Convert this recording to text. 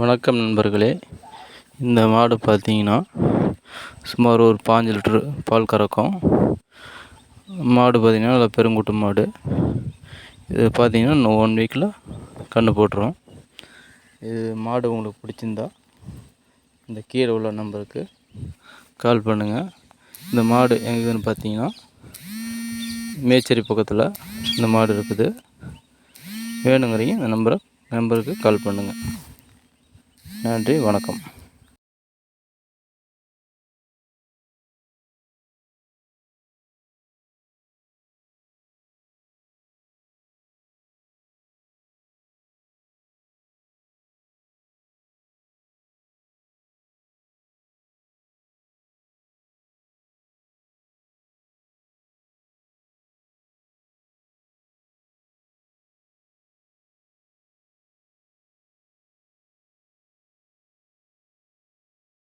வணக்கம் நண்பர்களே. இந்த மாடு பார்த்தீங்கன்னா சுமார் ஒரு பாஞ்சு லிட்ரு பால் கறக்கும். மாடு பார்த்தீங்கன்னா நல்லா பெருங்குட்டு மாடு. இது பார்த்தீங்கன்னா இன்னும் ஒன் வீக்கில் கன்று போட்டுரும். இது மாடு உங்களுக்கு பிடிச்சிருந்தா இந்த கீழே உள்ள நம்பருக்கு கால் பண்ணுங்கள் இந்த மாடு எங்கேன்னு பார்த்தீங்கன்னா மேச்சேரி பக்கத்தில் இந்த மாடு இருக்குது. வேணுங்கிறீங்க இந்த நம்பரை நம்பருக்கு கால் பண்ணுங்கள் நன்றி வணக்கம்.